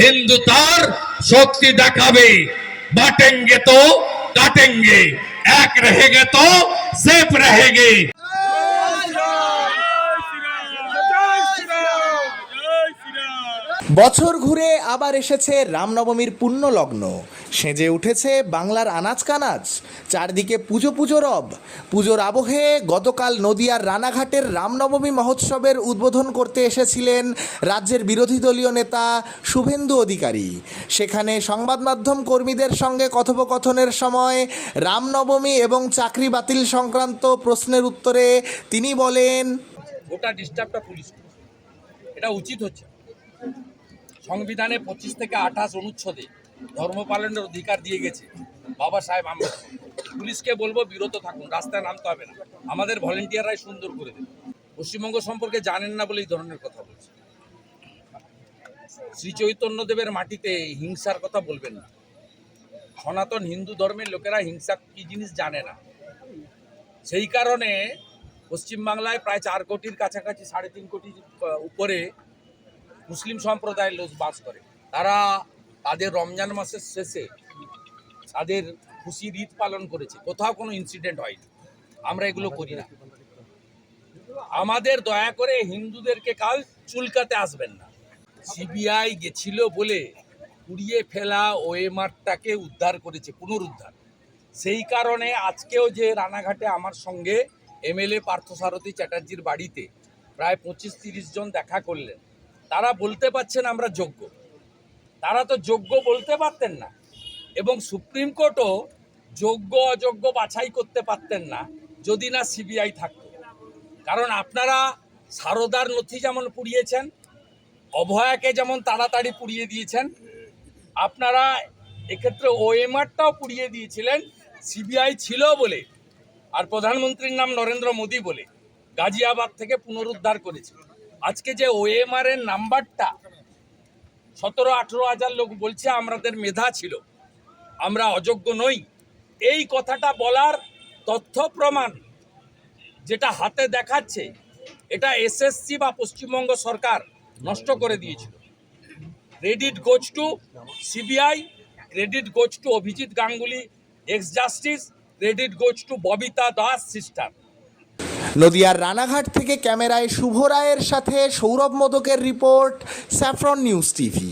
হিন্দু তার শক্তি দেখাবে। বাটেঙ্গে তো কাটেঙ্গে এক রহেগে তো সেফ রহেগে। বছর ঘুরে আবার এসেছে রামনবমীর পুণ্য লগ্ন সেজে উঠেছে বাংলার আনাজ কানাজ, চারদিকে পুজো পুজো রব। পুজোর আবহে গতকাল নদিয়ার রানাঘাটের রামনবমী মহোৎসবের উদ্বোধন করতে এসেছিলেন রাজ্যের বিরোধী দলীয় নেতা শুভেন্দু অধিকারী। সেখানে সংবাদ মাধ্যম কর্মীদের সঙ্গে কথোপকথনের সময় রামনবমী এবং চাকরি বাতিল সংক্রান্ত প্রশ্নের উত্তরে তিনি বলেন, গোটা ডিস্টার্বটা পুলিশ এটা উচিত হচ্ছে। সংবিধানে পঁচিশ থেকে আঠাশ অনুচ্ছেদে ধর্ম পালনের অধিকার দিয়ে গেছে। বাবা সাহেব আম্বেদকর পুলিশকে বলব বিরত থাকুন, রাস্তায় নামতে হবে না। আমাদের ভলেন্টিয়াররাই সুন্দর করে দেবে। পশ্চিমবঙ্গ সম্পর্কে জানেন না বলে এই ধরনের কথা বলছে। শ্রী চৈতন্যদেবের মাটিতে হিংসার কথা বলবেন না। সনাতন হিন্দু ধর্মের লোকেরা হিংসা কি জিনিস জানে না। সেই কারণে পশ্চিমবাংলায় প্রায় চার কোটির কাছাকাছি, সাড়ে তিন কোটির উপরে মুসলিম সম্প্রদায়ের লোক বাস করে। তারা তাদের রমজান মাসের শেষে তাদের খুশির ঈদ পালন করেছে। কোথাও কোনো ইনসিডেন্ট হয়নি। আমরা এগুলো করি না। আমাদের দয়া করে হিন্দুদেরকে কাল চুলকাতে আসবেন না। সিবিআই গেছিল বলে পুড়িয়ে ফেলা ওয়েমারটাকে উদ্ধার করেছে, পুনরুদ্ধার। সেই কারণে আজকেও যে রানাঘাটে আমার সঙ্গে এমএলএ পার্থসারথী চ্যাটার্জির বাড়িতে প্রায় পঁচিশ তিরিশ জন দেখা করলেন। তারা বলতে পারছেন আমরা যোগ্য। তারা তো যোগ্য বলতে পারতেন না। এবং সুপ্রিম কোর্টও যোগ্য, অযোগ্য বাছাই করতে পারতেন না, যদি না সিবিআই থাকত। কারণ আপনারা সারদার নথি যেমন পুড়িয়েছেন, অভয়াকে যেমন তাড়াতাড়ি পুড়িয়ে দিয়েছেন, আপনারা এক্ষেত্রে ওএমআরটাও পুড়িয়ে দিয়েছিলেন, সিবিআই ছিল বলে, আর প্রধানমন্ত্রীর নাম নরেন্দ্র মোদী বলে, গাজিয়াবাদ থেকে পুনরুদ্ধার করেছে। আজকে যে ওএমআর এর নাম্বারটা, সতেরো, আঠেরো হাজার লোক বলছে আমাদের মেধা ছিল। আমরা অযোগ্য নই। এই কথাটা বলার তথ্য প্রমাণ যেটা হাতে দেখাচ্ছে, এটা এসএসসি বা পশ্চিমবঙ্গ সরকার নষ্ট করে দিয়েছিল। Credit goes to CBI credit goes to Abhijit Ganguly ex justice credit goes to Babita Das sister নদিয়ার রানাঘাট থেকে ক্যামেরায় শুভ রায়ের সাথে সৌরভ মোদকের রিপোর্ট স্যাফরন নিউজ টিভি।